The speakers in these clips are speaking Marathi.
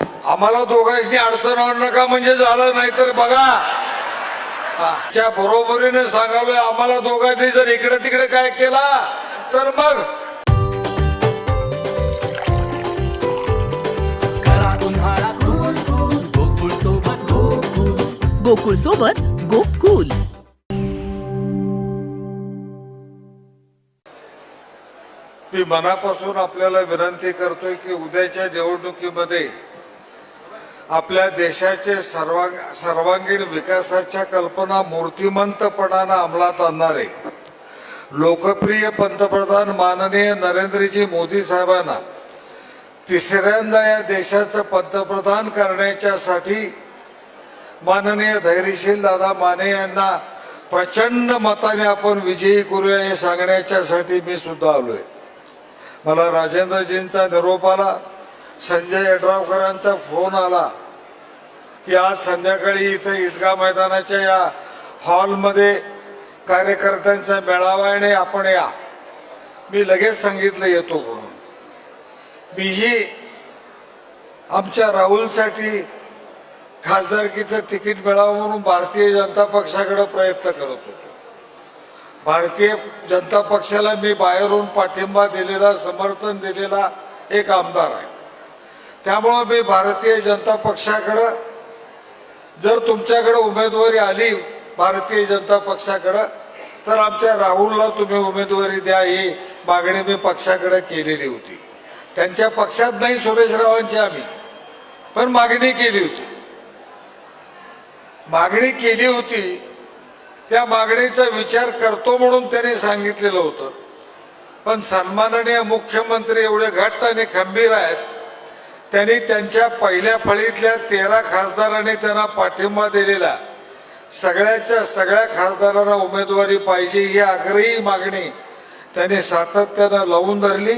आम्हाला दोघांनी अडचण आणू नका म्हणजे झालं नाही तर बघा. च्या बरोबरीने सांगावे आम्हाला दोघांनी जर इकडे तिकडे काय केला तर मग. गोकुळ सोबत गोकुळ. गोकुळ सोबत गोकुल. मी मनापासून आपल्याला विनंती करतोय की उद्याच्या निवडणुकीमध्ये आपल्या देशाचे सर्वांग सर्वांगीण विकासाच्या कल्पना मूर्तिमंतपणानं अंमलात आणणारे. लोकप्रिय पंतप्रधान माननीय नरेंद्रजी मोदी साहेबांना तिसऱ्यांदा या देशाचं पंतप्रधान करण्याच्यासाठी माननीय धैर्यशील दादा माने यांना प्रचंड मताने आपण विजयी करूया हे सांगण्याच्यासाठी मी सुद्धा आलोय. मला राजेंद्रजींचा निरोप आला. संजय यड्रावकरांचा फोन आला की आज संध्याकाळी इथं ईदगा मैदानाच्या या हॉलमध्ये कार्यकर्त्यांचा मेळावा आणि आपण या. मी लगेच सांगितलं येतो म्हणून. मीही आमच्या राहुलसाठी खासदारकीचं तिकीट मिळावं म्हणून भारतीय जनता पक्षाकडे प्रयत्न करत होतो. भारतीय जनता पक्षाला मी बाहेरून पाठिंबा दिलेला समर्थन दिलेला एक आमदार आहे. त्यामुळं मी भारतीय जनता पक्षाकडं जर तुमच्याकडे उमेदवारी आली भारतीय जनता पक्षाकडं तर आमच्या राहुलला तुम्ही उमेदवारी द्या ही मागणी मी पक्षाकडे केलेली होती. त्यांच्या पक्षात नाही सुरेश रावांची आम्ही पण मागणी केली होती. मागणी केली होती त्या मागणीचा विचार करतो म्हणून त्यांनी सांगितलेलं होतं. पण सन्माननीय मुख्यमंत्री एवढे घट्ट आणि खंबीर आहेत त्यांनी त्यांच्या पहिल्या फळीतल्या तेरा खासदारांनी त्यांना पाठिंबा दिलेला. सगळ्याच्या सगळ्या खासदारांना उमेदवारी पाहिजे ही आग्रही मागणी त्यांनी सातत्यानं लावून धरली.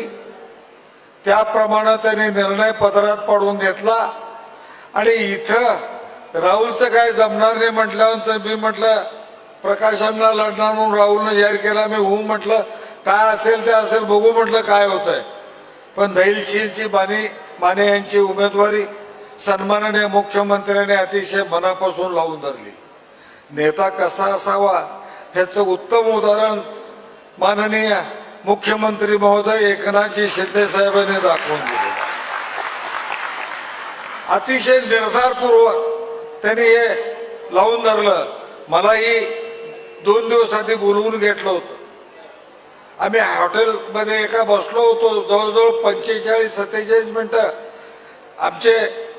त्याप्रमाणे त्यांनी निर्णय पदरात पाडून घेतला. आणि इथं राहुलचं काय जमणार नाही म्हटल्यानंतर मी म्हटलं प्रकाशांना लढणार म्हणून राहुलनं जाहीर केला मी होऊ म्हटलं काय असेल ते असेल बघू म्हटलं काय होतंय. आहे पण धैलशीलची बाणी माने यांची उमेदवारी सन्माननीय मुख्यमंत्र्यांनी अतिशय मनापासून लावून धरली. नेता कसा असावा ह्याचं उत्तम उदाहरण माननीय मुख्यमंत्री महोदय एकनाथजी शिंदे साहेबांनी दाखवून दिले. अतिशय निर्धारपूर्वक त्यांनी हे लावून धरलं. मलाही दोन दिवस आधी बोलवून घेतलं होतं. आम्ही हॉटेलमध्ये एका बसलो होतो जवळजवळ पंचेचाळीस सत्तेचाळीस मिनिटं. आमचे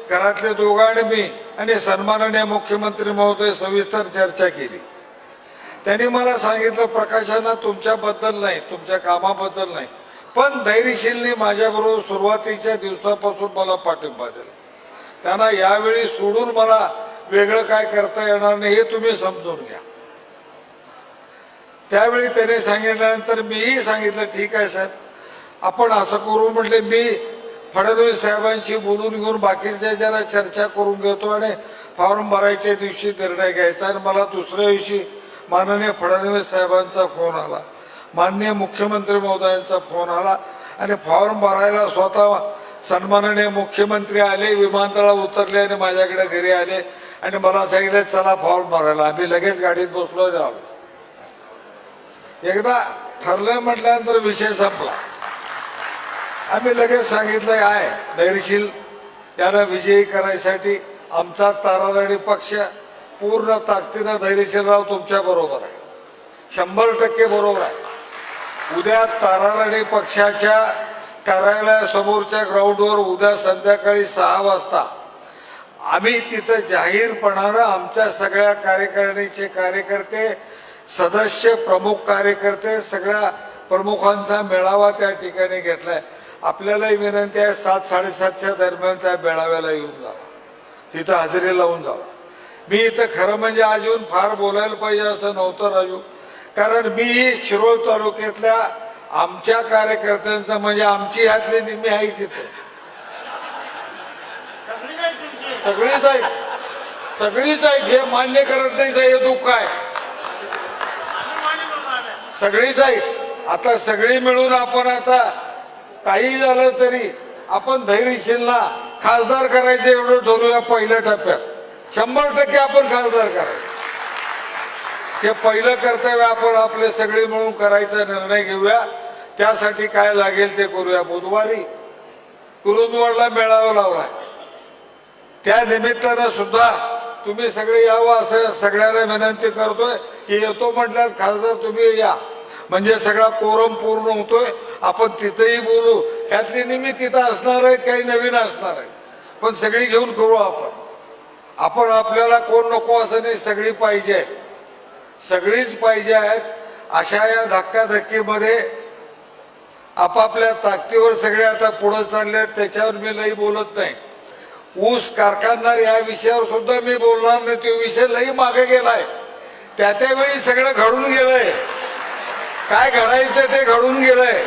घरातले दोघं आणि मी आणि सन्माननीय मुख्यमंत्री महोदय सविस्तर चर्चा केली. त्यांनी मला सांगितलं प्रकाशांना तुमच्याबद्दल नाही तुमच्या कामाबद्दल नाही पण धैर्यशीलनी माझ्याबरोबर सुरुवातीच्या दिवसापासून मला पाठिंबा दिला. त्यांना यावेळी सोडून मला वेगळं काय करता येणार नाही हे तुम्ही समजून घ्या. त्यावेळी त्याने सांगितल्यानंतर मीही सांगितलं ठीक आहे साहेब. आपण असं करू म्हटले. मी फडणवीस साहेबांशी बोलून घेऊन बाकीच्या जरा चर्चा करून घेतो आणि फॉर्म भरायच्या दिवशी निर्णय घ्यायचा आणि मला दुसऱ्या दिवशी माननीय फडणवीस साहेबांचा फोन आला. माननीय मुख्यमंत्री महोदयांचा फोन आला आणि फॉर्म भरायला स्वतः सन्माननीय मुख्यमंत्री आले विमानतळावर उतरले आणि माझ्याकडे घरी आले आणि मला सांगितलं चला फॉर्म भरायला. आम्ही लगेच गाडीत बसलो आहे एकदा ठरलं म्हटल्यानंतर विषय संपला. आम्ही लगेच सांगितलं आहे धैर्यशील याला विजयी करायसाठी आमचा ताराराणी पक्ष पूर्ण ताकदीनं धैर्यशीलराव तुमच्या बरोबर आहे. शंभर टक्के बरोबर आहे. उद्या ताराराणी पक्षाच्या कार्यालयासमोरच्या ग्राउंडवर उद्या संध्याकाळी सहा वाजता आम्ही तिथं जाहीरपणानं आमच्या सगळ्या कार्यकारिणीचे कार्यकर्ते सदस्य प्रमुख कार्यकर्ते सगळ्या प्रमुखांचा मेळावा त्या ठिकाणी घेतलाय. आपल्यालाही विनंती आहे सात साडेसातच्या दरम्यान त्या मेळाव्याला येऊन जावा तिथं हजेरी लावून जावा मी इथं खरं म्हणजे आज येऊन फार बोलायला पाहिजे असं नव्हतं राजू. कारण मी शिरोळ तालुक्यातल्या आमच्या कार्यकर्त्यांचा म्हणजे आमची यातली निम्मी आहे तिथं. सगळीच आहे. सगळीच आहे. हे मान्य करत नाही साहेब, हे दुःख आहे. सगळीच आहे आता सगळी मिळून आपण आता काही झालं तरी आपण धैर्यशीलना खासदार करायचं एवढं ठरवूया पहिल्या टप्प्यात. शंभर टक्के आपण खासदार करायचं. हे पहिलं कर्तव्य आपण आपले सगळे मिळून करायचा निर्णय घेऊया. त्यासाठी काय लागेल ते करूया बुधवारी. कुरुंदवाडला मेळावा लावलाय. त्या निमित्तानं सुद्धा तुम्ही सगळे यावं असं सगळ्यांना विनंती करतोय की येतो म्हटल्यात खासदार तुम्ही या. म्हणजे सगळा कोरम पूर्ण होतोय. आपण तिथेही बोलू. ह्यातली निमित्त तिथं असणार आहेत काही नवीन असणार आहेत. पण सगळी घेऊन करू आपण. आपण आपल्याला कोण नको असं नाही सगळी पाहिजे आहेत. सगळीच पाहिजे आहेत. अशा या धक्काधक्कीमध्ये आपापल्या ताकदीवर सगळे आता पुढे चालले आहेत. त्याच्यावर मी लई बोलत नाही. ऊस कारखानदार या विषयावर सुद्धा मी बोलणार नाही. तो विषय लई मागे गेलाय. त्या त्यावेळी सगळं घडून गेलंय. काय घडायचं ते घडून गेलंय.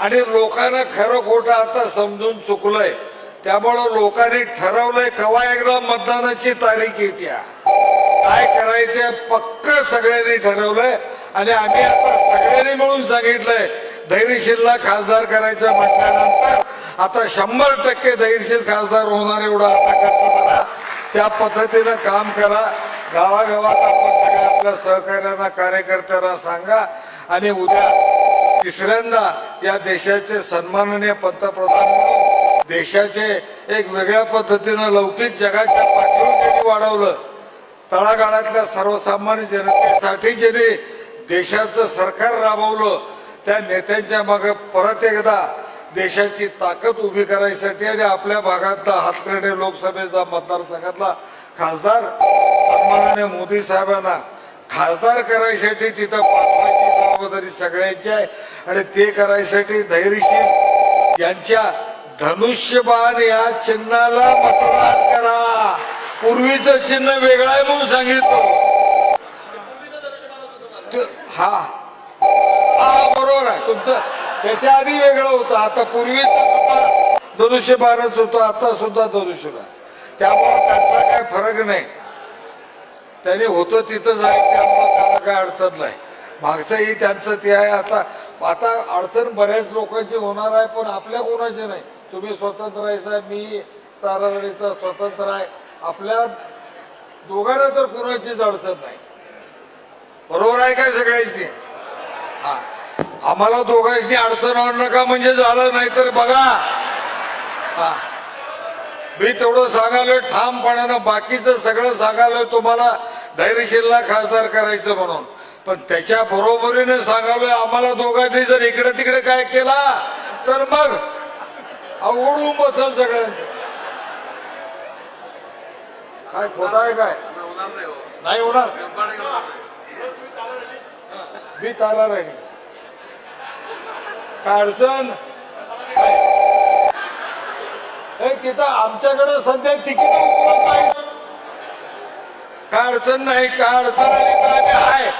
आणि लोकांना खरं खोटं आता समजून चुकलंय. त्यामुळं लोकांनी ठरवलंय कवा एकदा मतदानाची तारीख येत्या. काय करायचंय पक्क सगळ्यांनी ठरवलंय. आणि आम्ही आता सगळ्यांनी मिळून सांगितलंय धैर्यशीलला खासदार करायचं म्हटल्यानंतर आता शंभर टक्के धैर्यशील खासदार होणार एवढा आता खर्च करा. त्या पद्धतीनं काम करा. गावागावात आपण सगळ्या आपल्या सहकार्यांना कार्यकर्त्यांना सांगा. आणि उद्या तिसऱ्यांदा या देशाचे सन्माननीय पंतप्रधान म्हणून देशाचे एक वेगळ्या पद्धतीनं लौकिक जगाच्या पाठीवर त्यांनी वाढवलं. तळागाळातल्या सर्वसामान्य जनतेसाठी ज्यांनी देशाचं सरकार राबवलं त्या नेत्यांच्या मागे परत एकदा देशाची ताकद उभी करायसाठी आणि आपल्या भागातला हातकर्डे लोकसभेचा मतदारसंघातला खासदार सन्माननीय मोदी साहेबांना खासदार करायसाठी तिथं पाठवायची जबाबदारी सगळ्यांची आहे. आणि ते करायसाठी धैर्यशील यांच्या धनुष्यबाण या चिन्हाला मतदान करा. पूर्वीचं चिन्ह वेगळं आहे म्हणून सांगितलं. हा. हा बरोबर आहे. तुमचं त्याच्या आधी वेगळं होतं. आता पूर्वीच सुद्धा धनुष्य होतं. आता सुद्धा धनुष्यबाण. त्यामुळे त्याचा काय फरक नाही. त्याने होतं तिथं जाईल त्यामुळं त्याला काय अडचण नाही. मागचंही त्यांचं ते आहे. आता आता अडचण बऱ्याच लोकांची होणार आहे पण आपल्या कोणाची नाही? तुम्ही स्वतंत्र आहे साहेब मी तारारडीचा स्वतंत्र आहे. आपल्या दोघांना तर कोणाचीच अडचण नाही. बरोबर आहे काय सगळ्यांची? हा. आम्हाला दोघांची अडचण आणलं का म्हणजे झालं नाही तर बघा. हा. मी तेवढं सांगालोय ठामपणानं बाकीचं सगळं सांगालोय तुम्हाला. धैर्यशीलला खासदार करायचं म्हणून. पण त्याच्या बरोबरीने सांगालोय आम्हाला दोघांनी जर इकडे तिकडे काय केला तर मग अवघडून बसल सगळ्यांचं. काय खोटा आहे काय? नाही होणार. मी तारा राहिली. काय अडचण? हे तिथं आमच्याकडे सध्या तिकीट उपलब्ध आहे काय अडचण नाही काय अडचण आली तर आम्ही आहे.